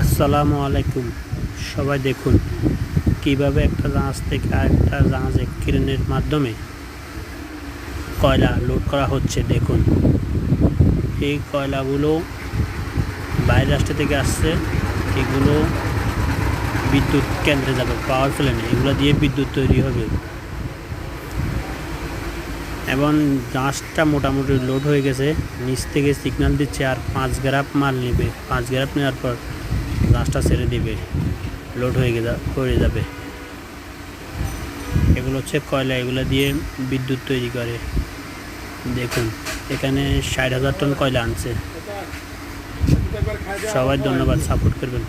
আসসালামু আলাইকুম। সবাই দেখুন, কীভাবে একটা জাহাজ থেকে আরেকটা জাহাজে ক্রেনের মাধ্যমে কয়লা লোড করা হচ্ছে, দেখুন। এই কয়লাগুলো বাইরের রাষ্ট্র থেকে আসছে, এগুলো বিদ্যুৎ কেন্দ্রে যাবে পাওয়ার প্ল্যানে এগুলো দিয়ে বিদ্যুৎ তৈরি হবে। এবং জাহাজটা মোটামুটি লোড হয়ে গেছে, নিচ থেকে সিগন্যাল দিচ্ছে আর পাঁচ গ্রাফ মাল নেবে। পাঁচ গ্রাফ নেওয়ার পর জাহাজটা ছেড়ে দিবে। লোড হয়ে গেলে হয়ে যাবে। এগুলো হচ্ছে কয়লা, এগুলো দিয়ে বিদ্যুৎ তৈরি করে। দেখুন, এখানে ষাট হাজার টন কয়লা আনছে। সবাই ধন্যবাদ সাপোর্ট করবেন।